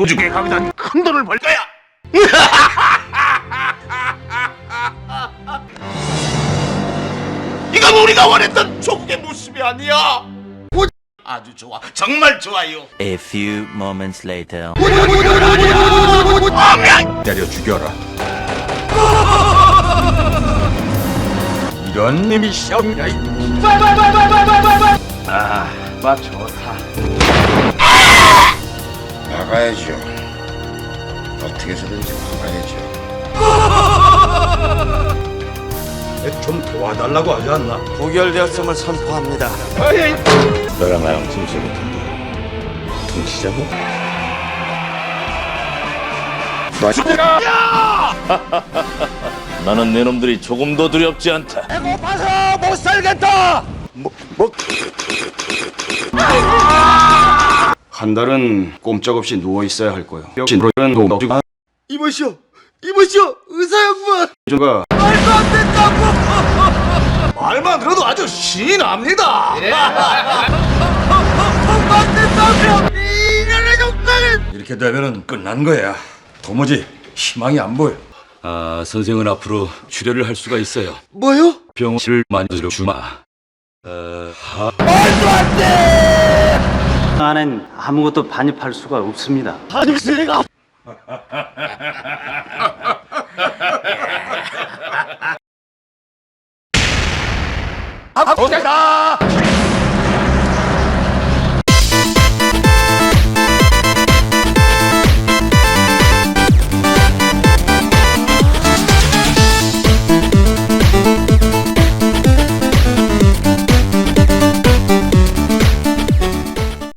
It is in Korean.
도중에 강단 큰 돈을 벌 거야. 이건 우리가 원했던 조국의 모습이 아니야. 오, 아주 좋아, 정말 좋아요. A few moments later. 때려 죽여라. 이런 놈이 시험이야. 맛 좋다. 막아야죠. 어떻게 해서든지 막아야죠. 좀 도와달라고 하지 않나? 부결되었음을 선포합니다. 너랑 나랑 틈새 같은데 퉁치자고? 나는 내 놈들이 조금 더 두렵지 않다. 한 달은 꼼짝없이 누워 있어야 할 거요. 진로는 도둑 이보시오, 이보시오, 의사 양반. 가 말만 들어도 아주 신이 납니다. 이렇게 되면은 끝난 거야. 도무지 희망이 안 보여. 아, 선생은 앞으로 출혈을 할 수가 있어요. 뭐요? 병실을 만들어 주마. 어, 하... 안 엔 아무것도 반입할 수가 없습니다. 아,